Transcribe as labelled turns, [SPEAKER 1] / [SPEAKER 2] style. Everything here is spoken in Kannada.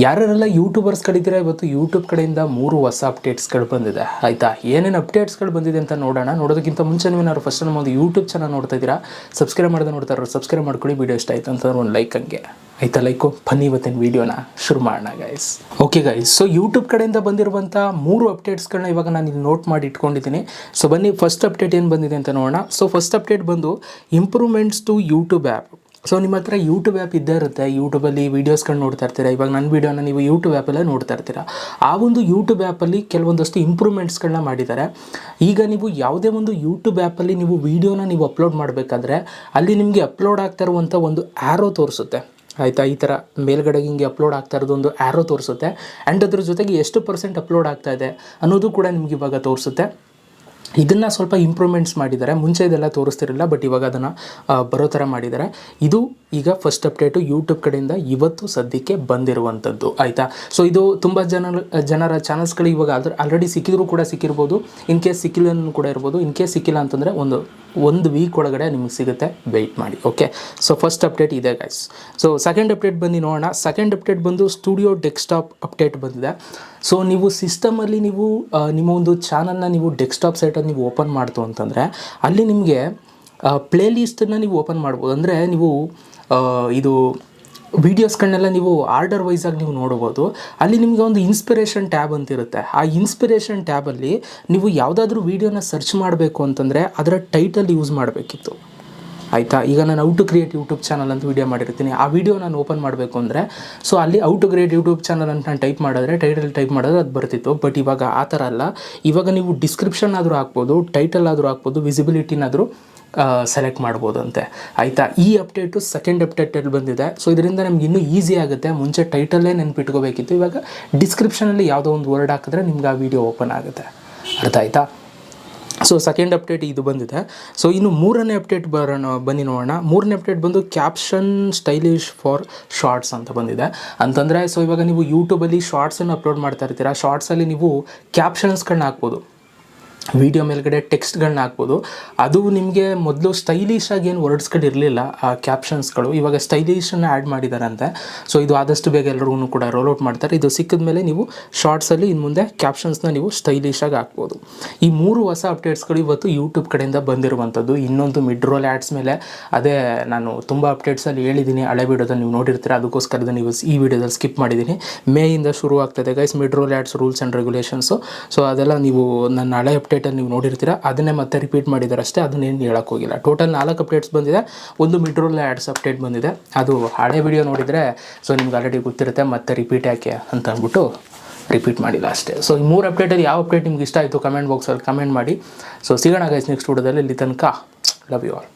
[SPEAKER 1] ಯಾರ್ಯಾರೆಲ್ಲ ಯೂಟ್ಯೂಬರ್ಸ್ ಕಡಿದಿರ ಇವತ್ತು ಯೂಟ್ಯೂಬ್ ಕಡೆಯಿಂದ ಮೂರು ಹೊಸ ಅಪ್ಡೇಟ್ಸ್ಗಳು ಬಂದಿದೆ. ಆಯಿತಾ? ಏನೇನು ಅಪ್ಡೇಟ್ಸ್ಗಳು ಬಂದಿದೆ ಅಂತ ನೋಡೋಣ. ನೋಡೋದಕ್ಕಿಂತ ಮುಂಚೆ ನೀವೇನಾದ್ರು ಫಸ್ಟ್ ನಮ್ಮ ಒಂದು ಯೂಟ್ಯೂಬ್ ಚಾನಲ್ ನೋಡ್ತಾ ಇದ್ದೀರಾ? ಸಬ್ಸ್ಕ್ರೈಬ್ ಮಾಡಿದ್ರೆ ನೋಡ್ತಾ ಇರೋ ಸಬ್ಸ್ಕ್ರೈಬ್ ಮಾಡ್ಕೊಳ್ಳಿ. ವೀಡಿಯೋ ಇಷ್ಟ ಆಯ್ತು ಅಂತಂದ್ರೆ ಒಂದು ಲೈಕ್ ಹಂಗೆ. ಆಯ್ತಾ ಲೈಕು ಬನ್ನಿ ಇವತ್ತಿನ ವೀಡಿಯೋನ ಶುರು ಮಾಡೋಣ guys okay guys so YouTube ಕಡೆಯಿಂದ ಬಂದಿರುವಂಥ ಮೂರು ಅಪ್ಡೇಟ್ಸ್ಗಳನ್ನ ಇವಾಗ ನಾನು ಇಲ್ಲಿ ನೋಟ್ ಮಾಡಿ ಇಟ್ಕೊಂಡಿದ್ದೀನಿ. ಸೊ ಬನ್ನಿ ಫಸ್ಟ್ ಅಪ್ಡೇಟ್ ಏನು ಬಂದಿದೆ ಅಂತ ನೋಡೋಣ. ಸೊ ಫಸ್ಟ್ ಅಪ್ಡೇಟ್ ಬಂದು improvements to YouTube app so ನಿಮ್ಮ ಹತ್ರ ಯೂಟ್ಯೂಬ್ ಆ್ಯಪ್ ಇದ್ದೇ ಇರುತ್ತೆ. ಯೂಟ್ಯೂಬಲ್ಲಿ ವೀಡಿಯೋಸ್ಗಳು ನೋಡ್ತಾ ಇರ್ತೀರಾ? ಇವಾಗ ನನ್ನ ವೀಡಿಯೋನ ನೀವು ಯೂಟ್ಯೂಬ್ ಆ್ಯಪಲ್ಲೇ ನೋಡ್ತಾ ಇರ್ತೀರಾ? ಆ ಒಂದು ಯೂಟ್ಯೂಬ್ ಆ್ಯಪಲ್ಲಿ ಕೆಲವೊಂದಷ್ಟು ಇಂಪ್ರೂವ್ಮೆಂಟ್ಸ್ಗಳನ್ನ ಮಾಡಿದ್ದಾರೆ. ಈಗ ನೀವು ಯಾವುದೇ ಒಂದು ಯೂಟ್ಯೂಬ್ ಆ್ಯಪಲ್ಲಿ ನೀವು ವೀಡಿಯೋನ ನೀವು ಅಪ್ಲೋಡ್ ಮಾಡಬೇಕಾದ್ರೆ, ಅಲ್ಲಿ ನಿಮಗೆ ಅಪ್ಲೋಡ್ ಆಗ್ತಾ ಇರುವಂಥ ಒಂದು ಆ್ಯರೋ ತೋರಿಸುತ್ತೆ. ಆಯಿತಾ? ಈ ಥರ ಮೇಲ್ಗಡೆಗೆ ಹಿಂಗೆ ಅಪ್ಲೋಡ್ ಆಗ್ತಾ ಇರೋದು ಒಂದು ಆ್ಯರೋ ತೋರಿಸುತ್ತೆ. ಆ್ಯಂಡ್ ಅದ್ರ ಜೊತೆಗೆ ಎಷ್ಟು ಪರ್ಸೆಂಟ್ ಅಪ್ಲೋಡ್ ಆಗ್ತಾ ಇದೆ ಅನ್ನೋದು ಕೂಡ ನಿಮ್ಗೆ ಇವಾಗ ತೋರಿಸುತ್ತೆ. ಇದನ್ನು ಸ್ವಲ್ಪ ಇಂಪ್ರೂವ್ಮೆಂಟ್ಸ್ ಮಾಡಿದ್ದಾರೆ. ಮುಂಚೆ ಇದೆಲ್ಲ ತೋರಿಸ್ತಿರಲಿಲ್ಲ ಬಟ್ ಇವಾಗ ಅದನ್ನು ಬರೋ ಥರ ಮಾಡಿದ್ದಾರೆ. ಇದು ಈಗ ಫಸ್ಟ್ ಅಪ್ಡೇಟು ಯೂಟ್ಯೂಬ್ ಕಡೆಯಿಂದ ಇವತ್ತು ಸದ್ಯಕ್ಕೆ ಬಂದಿರುವಂಥದ್ದು ಆಯಿತಾ? ಸೊ ಇದು ತುಂಬ ಜನ ಜನರ ಚಾನಲ್ಸ್ಗಳು ಇವಾಗ ಅದ್ರ ಆಲ್ರೆಡಿ ಸಿಕ್ಕಿದ್ರು ಕೂಡ ಸಿಕ್ಕಿರ್ಬೋದು. ಇನ್ ಕೇಸ್ ಸಿಕ್ಕಿಲ್ಲ ಕೂಡ ಇರ್ಬೋದು. ಇನ್ ಕೇಸ್ ಸಿಕ್ಕಿಲ್ಲ ಅಂತಂದರೆ ಒಂದು ಒಂದು ವೀಕ್ ಒಳಗಡೆ ನಿಮಗೆ ಸಿಗುತ್ತೆ. ವೆಯ್ಟ್ ಮಾಡಿ ಓಕೆ ಸೊ ಫಸ್ಟ್ ಅಪ್ಡೇಟ್ ಇದೆ ಗೈಸ್ ಸೊ ಸೆಕೆಂಡ್ ಅಪ್ಡೇಟ್ ಬಂದು ನೋಡೋಣ. ಸೆಕೆಂಡ್ ಅಪ್ಡೇಟ್ ಬಂದು ಸ್ಟುಡಿಯೋ ಡೆಸ್ಕ್ಟಾಪ್ ಅಪ್ಡೇಟ್ ಬಂದಿದೆ. ಸೊ ನೀವು ಸಿಸ್ಟಮಲ್ಲಿ ನೀವು ನಿಮ್ಮ ಒಂದು ಚಾನಲ್ನ ನೀವು ಡೆಸ್ಕ್ಟಾಪ್ ಸೈಟಲ್ಲಿ ನೀವು ಓಪನ್ ಮಾಡ್ತು ಅಂತಂದರೆ, ಅಲ್ಲಿ ನಿಮಗೆ ಪ್ಲೇ ಲೀಸ್ಟನ್ನು ನೀವು ಓಪನ್ ಮಾಡ್ಬೋದು. ಅಂದರೆ ನೀವು ಇದು ವೀಡಿಯೋಸ್ಗಳನ್ನೆಲ್ಲ ನೀವು ಆರ್ಡರ್ ವೈಸಾಗಿ ನೀವು ನೋಡ್ಬೋದು. ಅಲ್ಲಿ ನಿಮಗೆ ಒಂದು ಇನ್ಸ್ಪಿರೇಷನ್ ಟ್ಯಾಬ್ ಅಂತ ಇರುತ್ತೆ. ಆ ಇನ್ಸ್ಪಿರೇಷನ್ ಟ್ಯಾಬಲ್ಲಿ ನೀವು ಯಾವುದಾದ್ರೂ ವೀಡಿಯೋನ ಸರ್ಚ್ ಮಾಡಬೇಕು ಅಂತಂದರೆ ಅದರ ಟೈಟಲ್ ಯೂಸ್ ಮಾಡಬೇಕಿತ್ತು. ಆಯಿತಾ? ಈಗ ನಾನು how to create YouTube channel ಅಂತ ವೀಡಿಯೋ ಮಾಡಿರ್ತೀನಿ. ಆ ವಿಡಿಯೋ ನಾನು ಓಪನ್ ಮಾಡಬೇಕು ಅಂದರೆ ಸೊ ಅಲ್ಲಿ how to create YouTube channel ಅಂತ ನಾನು ಟೈಪ್ ಮಾಡಿದ್ರೆ ಟೈಟಲ್ ಟೈಪ್ ಮಾಡಿದ್ರೆ ಅದು ಬರ್ತಿತ್ತು. ಬಟ್ ಇವಾಗ ಆ ಥರ ಅಲ್ಲ. ಇವಾಗ ನೀವು ಡಿಸ್ಕ್ರಿಪ್ಷನ್ ಆದರೂ ಹಾಕ್ಬೋದು ಟೈಟಲ್ ಆದರೂ ಹಾಕ್ಬೋದು ವಿಸಿಬಿಲಿಟಿನಾದರೂ ಸೆಲೆಕ್ಟ್ ಮಾಡ್ಬೋದಂತೆ. ಆಯಿತಾ? ಈ ಅಪ್ಡೇಟು ಸೆಕೆಂಡ್ ಅಪ್ಡೇಟಲ್ಲಿ ಬಂದಿದೆ. ಸೊ ಇದರಿಂದ ನಮ್ಗೆ ಇನ್ನೂ ಈಸಿ ಆಗುತ್ತೆ. ಮುಂಚೆ ಟೈಟಲ್ಲೇ ನೆನ್ಪಿಟ್ಕೋಬೇಕಿತ್ತು. ಇವಾಗ ಡಿಸ್ಕ್ರಿಪ್ಷನಲ್ಲಿ ಯಾವುದೋ ಒಂದು ವರ್ಡ್ ಹಾಕಿದ್ರೆ ನಿಮ್ಗೆ ಆ ವಿಡಿಯೋ ಓಪನ್ ಆಗುತ್ತೆ. ಅರ್ಥ ಆಯ್ತಾ? ಸೊ ಸೆಕೆಂಡ್ ಅಪ್ಡೇಟ್ ಇದು ಬಂದಿದೆ. ಸೊ ಇನ್ನು ಮೂರನೇ ಅಪ್ಡೇಟ್ ಬರೋಣ, ಬನ್ನಿ ನೋಡೋಣ. ಮೂರನೇ ಅಪ್ಡೇಟ್ ಬಂದು ಕ್ಯಾಪ್ಷನ್ ಸ್ಟೈಲಿಶ್ ಫಾರ್ ಶಾರ್ಟ್ಸ್ ಅಂತ ಬಂದಿದೆ. ಅಂತಂದರೆ ಸೊ ಇವಾಗ ನೀವು ಯೂಟ್ಯೂಬಲ್ಲಿ ಶಾರ್ಟ್ಸನ್ನು ಅಪ್ಲೋಡ್ ಮಾಡ್ತಾ ಇರ್ತೀರಾ? ಶಾರ್ಟ್ಸಲ್ಲಿ ನೀವು ಕ್ಯಾಪ್ಷನ್ಸ್ಗಳನ್ನ ಹಾಕ್ಬೋದು. ವಿಡಿಯೋ ಮೇಲ್ಗಡೆ ಟೆಕ್ಸ್ಟ್ಗಳನ್ನ ಹಾಕ್ಬೋದು. ಅದು ನಿಮಗೆ ಮೊದಲು ಸ್ಟೈಲಿಶ್ ಆಗಿ ಏನು ವರ್ಡ್ಸ್ಗಳು ಇರಲಿಲ್ಲ, ಆ ಕ್ಯಾಪ್ಷನ್ಸ್ಗಳು ಇವಾಗ ಸ್ಟೈಲಿಶನ್ನು ಆ್ಯಡ್ ಮಾಡಿದಾರಂತೆ. ಸೊ ಇದು ಆದಷ್ಟು ಬೇಗ ಎಲ್ಲರಿಗೂ ಕೂಡ ರೋಲ್ ಔಟ್ ಮಾಡ್ತಾರೆ. ಇದು ಸಿಕ್ಕಿದ ಮೇಲೆ ನೀವು ಶಾರ್ಟ್ಸಲ್ಲಿ ಇನ್ನು ಮುಂದೆ ಕ್ಯಾಪ್ಷನ್ಸ್ನ ನೀವು ಸ್ಟೈಲಿಶ್ ಆಗಿ ಹಾಕ್ಬೋದು. ಈ ಮೂರು ಹೊಸ ಅಪ್ಡೇಟ್ಸ್ಗಳು ಇವತ್ತು ಯೂಟ್ಯೂಬ್ ಕಡೆಯಿಂದ ಬಂದಿರುವಂಥದ್ದು. ಇನ್ನೊಂದು ಮಿಡ್ ರೋಲ್ ಆ್ಯಡ್ಸ್ ಮೇಲೆ. ಅದೇ ನಾನು ತುಂಬ ಅಪ್ಡೇಟ್ಸಲ್ಲಿ ಹೇಳಿದ್ದೀನಿ ಹಳೆ ವಿಡಿಯೋದಲ್ಲಿ ನೀವು ನೋಡಿರ್ತೀರ. ಅದಕ್ಕೋಸ್ಕರ ನೀವು ಈ ವಿಡಿಯೋದಲ್ಲಿ ಸ್ಕಿಪ್ ಮಾಡಿದ್ದೀನಿ ಮೇಯಿಂದ ಶುರು ಆಗ್ತದೆ guys mid roll ads rules and regulations so ಅದೆಲ್ಲ ನೀವು ನನ್ನ ಹಳೆ ಅಪ್ಡೇಟಲ್ಲಿ ನೀವು ನೋಡಿರ್ತೀರ, ಅದನ್ನೇ ಮತ್ತೆ ರಿಪೀಟ್ ಮಾಡಿದ್ದಾರೆ ಅಷ್ಟೇ ಅದನ್ನೇನು ಹೋಗಿಲ್ಲ. ಟೋಟಲ್ ನಾಲ್ಕು ಅಪ್ಡೇಟ್ಸ್ ಬಂದಿದೆ, ಒಂದು ಮೆಟ್ರೋಲ್ ರೋಲ್ ಆ್ಯಡ್ಸ್ ಅಪ್ಡೇಟ್ ಬಂದಿದೆ. ಅದು ಹಳೆ ವಿಡಿಯೋ ನೋಡಿದರೆ ಸೊ ನಿಮ್ಗೆ ಆಲ್ರೆಡಿ ಗೊತ್ತಿರುತ್ತೆ, ಮತ್ತೆ ರಿಪೀಟ್ ಯಾಕೆ ಅಂತ ಅಂದ್ಬಿಟ್ಟು ರಿಪೀಟ್ ಮಾಡಿಲ್ಲ ಅಷ್ಟೇ. ಸೊ ಈ ಮೂರು ಅಪ್ಡೇಟಲ್ಲಿ ಯಾವ ಅಪ್ಡೇಟ್ ನಿಮ್ಗೆ ಇಷ್ಟ ಆಯಿತು ಕಮೆಂಟ್ ಬಾಕ್ಸಲ್ಲಿ ಕಮೆಂಟ್ ಮಾಡಿ. ಸೊ ಸಿಗೋಣ ಗೈಸ್ ನೆಕ್ಸ್ಟ್ ವಿಡಿಯೋದಲ್ಲಿ, ಇಲ್ಲಿ ತನಕ ಲವ್ ಯು ಆಲ್